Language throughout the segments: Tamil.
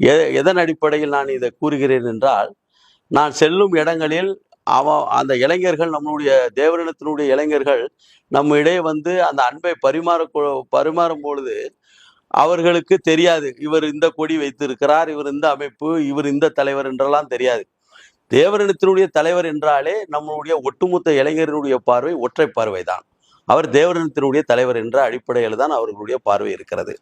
எ எதன் அடிப்படையில் நான் இதை கூறுகிறேன் என்றால் நான் செல்லும் இடங்களில் அவன் அந்த இளைஞர்கள் நம்மளுடைய தேவரினத்தினுடைய இளைஞர்கள் நம்ம இடையே வந்து அந்த அன்பை பரிமாற பரிமாறும் பொழுது அவர்களுக்கு தெரியாது. இவர் இந்த கொடி வைத்திருக்கிறார் இவர் இந்த அமைப்பு இவர் இந்த தலைவர் என்றெல்லாம் தெரியாது. தேவரினத்தினுடைய தலைவர் என்றாலே நம்மளுடைய ஒட்டுமொத்த இளைஞரினுடைய பார்வை ஒற்றை பார்வை தான் அவர் தேவரினத்தினுடைய தலைவர் என்ற அடிப்படையில் தான் அவர்களுடைய பார்வை இருக்கிறது.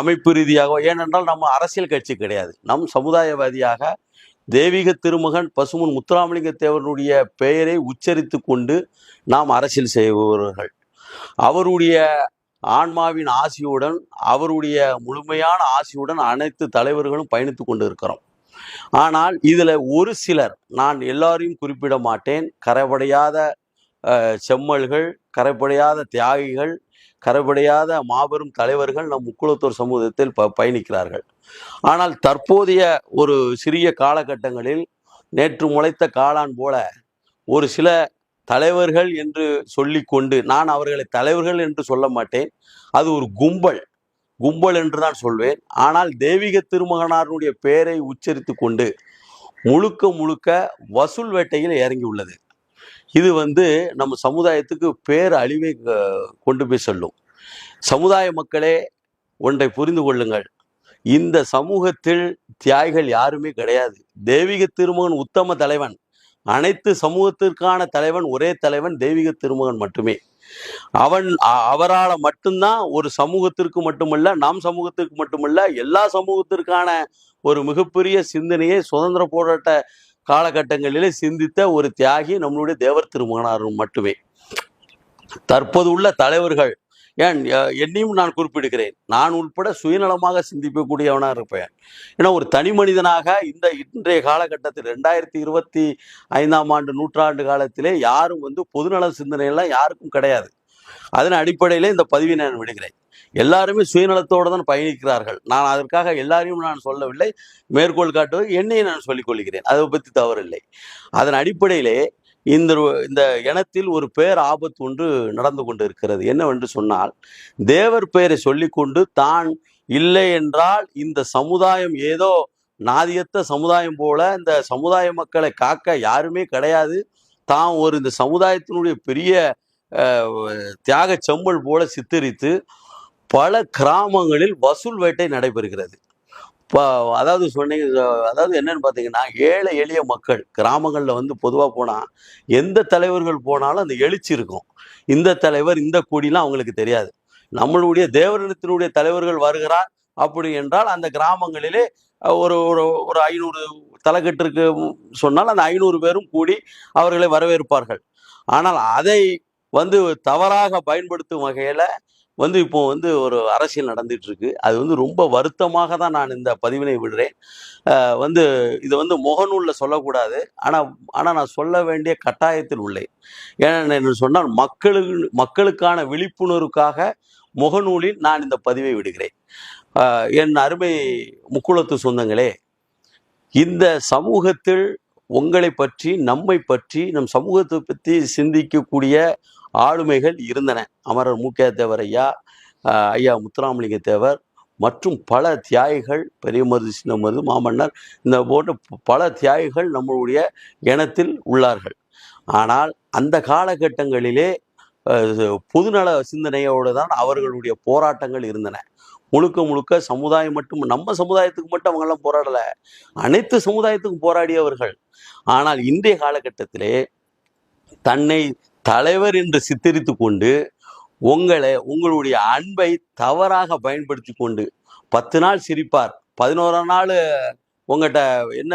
அமைப்பு ரீதியாக ஏனென்றால் நம்ம அரசியல் கட்சி கிடையாது. நம் சமுதாயவாதியாக தெய்வீக திருமகன் பசுமன் முத்துராமலிங்க தேவனுடைய பெயரை உச்சரித்து கொண்டு நாம் அரசியல் செய்பவர்கள். அவருடைய ஆன்மாவின் ஆசியுடன் அவருடைய முழுமையான ஆசியுடன் அனைத்து தலைவர்களும் பயணித்து கொண்டு இருக்கிறோம். ஆனால் இதில் ஒரு சிலர் நான் எல்லாரையும் குறிப்பிட மாட்டேன் கரைபடையாத செம்மல்கள் கரைப்படையாத தியாகிகள் கரைப்படையாத மாபெரும் தலைவர்கள் நம் முக்குளத்தூர் சமூகத்தில் ப பயணிக்கிறார்கள். ஆனால் தற்போதைய ஒரு சிறிய காலகட்டங்களில் நேற்று முளைத்த காளான் போல ஒரு சில தலைவர்கள் என்று சொல்லிக்கொண்டு நான் அவர்களை தலைவர்கள் என்று சொல்ல மாட்டேன். அது ஒரு கும்பல். கும்பல் என்று தான் சொல்வேன். ஆனால் தெய்வீக திருமகனாருடைய பெயரை உச்சரித்து கொண்டு முழுக்க முழுக்க வசூல் வேட்டையில் இறங்கி உள்ளது இது வந்து நம்ம சமுதாயத்துக்கு பேர் அழிவை கொண்டு போய் சொல்லும். சமுதாய மக்களே ஒன்றை புரிந்து கொள்ளுங்கள். இந்த சமூகத்தில் தியாகிகள் யாருமே கிடையாது. தெய்வீக திருமகன் உத்தம தலைவன். அனைத்து சமூகத்திற்கான தலைவன் ஒரே தலைவன் தெய்வீக திருமகன் மட்டுமே. அவன் அவரால் மட்டும்தான் ஒரு சமூகத்திற்கு மட்டுமல்ல நாம் சமூகத்திற்கு மட்டுமல்ல எல்லா சமூகத்திற்கான ஒரு மிகப்பெரிய சிந்தனையை சுதந்திர போராட்ட காலகட்டங்களிலே சிந்தித்த ஒரு தியாகி நம்மளுடைய தேவர் திருமகனார் மட்டுமே. தற்போது உள்ள தலைவர்கள் ஏன் என்னையும் நான் குறிப்பிடுகிறேன். நான் உட்பட சுயநலமாக சிந்திக்கக்கூடியவனாக இருப்பேன். ஏன்னா ஒரு தனி மனிதனாக இந்த இன்றைய காலகட்டத்தில் ரெண்டாயிரத்தி இருபத்தி ஐந்தாம் ஆண்டு நூற்றாண்டு காலத்திலே யாரும் வந்து பொதுநல சிந்தனையெல்லாம் யாருக்கும் கிடையாது. அதன் அடிப்படையிலே இந்த பதிவை நான் விடுகிறேன். எல்லாருமே சுயநலத்தோடு தான் பயணிக்கிறார்கள். நான் அதற்காக எல்லாரையும் நான் சொல்லவில்லை. மேற்கோள் காட்டுவது என்னையை நான் சொல்லிக் கொள்கிறேன். அதை பற்றி தவறில்லை. அதன் அடிப்படையிலே இந்த இந்த இனத்தில் ஒரு பேர் ஆபத்து ஒன்று நடந்து கொண்டு இருக்கிறது என்னவென்று சொன்னால் தேவர் பெயரை சொல்லிக்கொண்டு தான் இல்லை என்றால் இந்த சமுதாயம் ஏதோ நாதியத்த சமுதாயம் போல இந்த சமுதாய மக்களை காக்க யாருமே கிடையாது. தான் ஒரு இந்த சமுதாயத்தினுடைய பெரிய தியாக செம்பல் போல சித்தரித்து பல கிராமங்களில் வசூல் வேட்டை நடைபெறுகிறது. அதாவது சொன்னீங்க அதாவது என்னன்னு பார்த்தீங்கன்னா ஏழை எளிய மக்கள் கிராமங்களில் வந்து பொதுவாக போனால் எந்த தலைவர்கள் போனாலும் அந்த எழுச்சி இருக்கும். இந்த தலைவர் இந்த கொடிலாம் அவங்களுக்கு தெரியாது. நம்மளுடைய தேவரினத்தினுடைய தலைவர்கள் வருகிறார் அப்படி என்றால் அந்த கிராமங்களிலே ஒரு ஒரு ஒரு ஐநூறு தலைக்கட்டிற்கு சொன்னால் அந்த ஐநூறு பேரும் கூடி அவர்களை வரவேற்பார்கள். ஆனால் அதை வந்து தவறாக பயன்படுத்தும் வகையில் வந்து இப்போ வந்து ஒரு அரசியல் நடந்துட்டு இருக்கு அது வந்து ரொம்ப வருத்தமாக தான் நான் இந்த பதிவினை விடுறேன். வந்து இது வந்து முகநூலில் சொல்லக்கூடாது. ஆனால் ஆனால் நான் சொல்ல வேண்டிய கட்டாயத்தில் உள்ளேன் ஏன்னு சொன்னால் மக்களுக்கு மக்களுக்கான விழிப்புணர்வுக்காக முகநூலில் நான் இந்த பதிவை விடுகிறேன். என் அருமை முக்குளத்து சொந்தங்களே இந்த சமூகத்தில் உங்களை பற்றி நம்மை பற்றி நம் சமூகத்தை பற்றி சிந்திக்கக்கூடிய ஆளுமைகள் இருந்தன. அமரர் மு கே ஐயா ஐயா முத்துராமலிங்க தேவர் மற்றும் பல தியாகிகள் பெரியமருது சின்னமருது மாமன்னர் இந்த போன்ற பல தியாகிகள் நம்மளுடைய இனத்தில் உள்ளார்கள். ஆனால் அந்த காலகட்டங்களிலே பொதுநல சிந்தனையோடு தான் அவர்களுடைய போராட்டங்கள் இருந்தன. முழுக்க முழுக்க சமுதாயம் மட்டும் நம்ம சமுதாயத்துக்கு மட்டும் அவங்கெல்லாம் போராடலை. அனைத்து சமுதாயத்துக்கும் போராடியவர்கள். ஆனால் இன்றைய காலகட்டத்திலே தன்னை தலைவர் என்று சித்தரித்து கொண்டு உங்களை உங்களுடைய அன்பை தவறாக பயன்படுத்தி கொண்டு பத்து நாள் சிரிப்பார். பதினோரா நாள் உங்கள்கிட்ட என்ன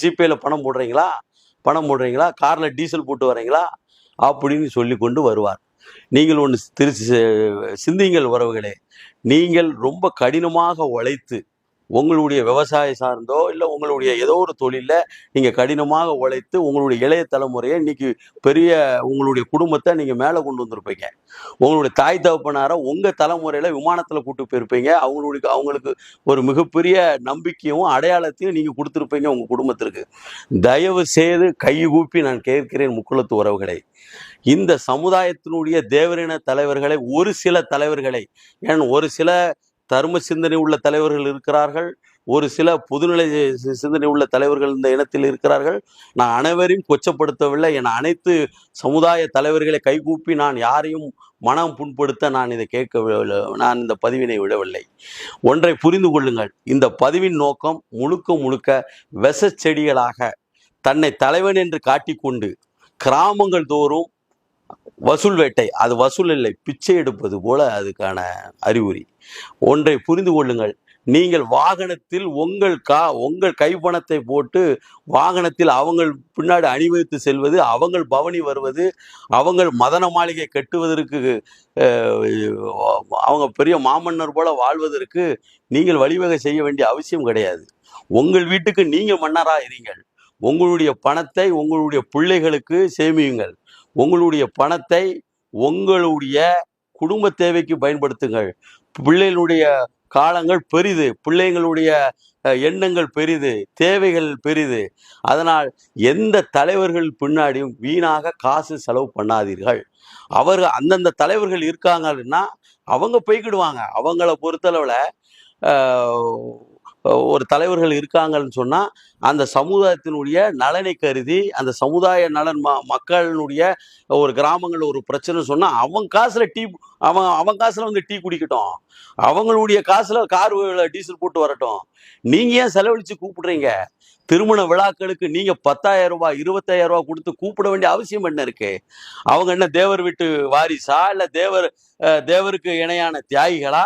ஜிபேல பணம் போடுறீங்களா? பணம் போடுறீங்களா? காரில் டீசல் போட்டு வரீங்களா அப்படின்னு சொல்லி கொண்டு வருவார். நீங்கள் ஒன்று திரு சிந்திங்கள் உறவுகளே. நீங்கள் ரொம்ப கடினமாக உழைத்து உங்களுடைய விவசாய சார்ந்தோ இல்லை உங்களுடைய ஏதோ ஒரு தொழிலில் நீங்கள் கடினமாக உழைத்து உங்களுடைய இளைய தலைமுறையை இன்னைக்கு பெரிய உங்களுடைய குடும்பத்தை நீங்கள் மேலே கொண்டு வந்திருப்பீங்க. உங்களுடைய தாய் தகப்பனாரை உங்கள் தலைமுறையில் விமானத்தில் கூட்டு போயிருப்பீங்க. அவங்களுடைய அவங்களுக்கு ஒரு மிகப்பெரிய நம்பிக்கையும் அடையாளத்தையும் நீங்கள் கொடுத்துருப்பீங்க உங்கள் குடும்பத்திற்கு. தயவு செய்து கை கூப்பி நான் கேட்கிறேன் முக்குளத்து உறவுகளை. இந்த சமுதாயத்தினுடைய தேவரின தலைவர்களை ஒரு சில தலைவர்களை ஏன் ஒரு சில தர்ம சிந்தனை உள்ள தலைவர்கள் இருக்கிறார்கள். ஒரு சில பொதுநிலை சிந்தனை உள்ள தலைவர்கள் இந்த இனத்தில் இருக்கிறார்கள். நான் அனைவரையும் கொச்சப்படுத்தவில்லை. என அனைத்து சமுதாய தலைவர்களை கைகூப்பி நான் யாரையும் மனம் புண்படுத்த நான் இதை கேட்க நான் இந்த பதிவினை விடவில்லை. ஒன்றை புரிந்து கொள்ளுங்கள். இந்த பதிவின் நோக்கம் முழுக்க முழுக்க விச செடிகளாக தன்னை தலைவன் என்று காட்டிக்கொண்டு கிராமங்கள் தோறும் வசூல் வேட்டை அது வசூல் இல்லை பிச்சை எடுப்பது போல அதுக்கான அறிகுறி. ஒன்றை புரிந்து கொள்ளுங்கள். நீங்கள் வாகனத்தில் உங்கள் கா உங்கள் கைப்பணத்தை போட்டு வாகனத்தில் அவங்கள் பின்னாடி அணிவகுத்து செல்வது அவங்கள் பவனி வருவது அவங்கள் மதன மாளிகை கட்டுவதற்கு அவங்க பெரிய மாமன்னர் போல வாழ்வதற்கு நீங்கள் வழிவகை செய்ய வேண்டிய அவசியம் கிடையாது. உங்கள் வீட்டுக்கு நீங்கள் மன்னராக இருங்கள். உங்களுடைய பணத்தை உங்களுடைய பிள்ளைகளுக்கு சேமியுங்கள். உங்களுடைய பணத்தை உங்களுடைய குடும்ப தேவைக்கு பயன்படுத்துங்கள். பிள்ளைகளுடைய காலங்கள் பெரிது. பிள்ளைங்களுடைய எண்ணங்கள் பெரிது. தேவைகள் பெரிது. அதனால் எந்த தலைவர்கள் பின்னாடியும் வீணாக காசு செலவு பண்ணாதீர்கள். அவர் அந்தந்த தலைவர்கள் இருக்காங்கன்னா அவங்க போய்க்கிடுவாங்க. அவங்கள பொறுத்தளவில் ஒரு தலைவர்கள் இருக்காங்கன்னு சொன்னால் அந்த சமுதாயத்தினுடைய நலனை கருதி அந்த சமுதாய நலன் ம மக்களினுடைய ஒரு கிராமங்களில் ஒரு பிரச்சனை சொன்னால் அவன் காசில் டீ அவன் அவன் காசில் வந்து டீ குடிக்கட்டும். அவங்களுடைய காசில் கார் டீசல் போட்டு வரட்டும். நீங்கள் ஏன் செலவழித்து கூப்பிடுறீங்க? திருமண விழாக்களுக்கு நீங்கள் பத்தாயிரம் ரூபாய் இருபத்தாயிரம் ரூபாய் கொடுத்து கூப்பிட வேண்டிய அவசியம் என்ன இருக்கு? அவங்க என்ன தேவர் வீட்டு வாரிசா? இல்லை தேவர் தேவருக்கு இணையான தியாகிகளா?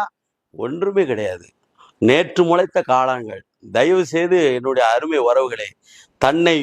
ஒன்றுமே கிடையாது. நேற்று முளைத்த காளான்கள் தயவு செய்து என்னுடைய அருமை உறவுகளே தன்னை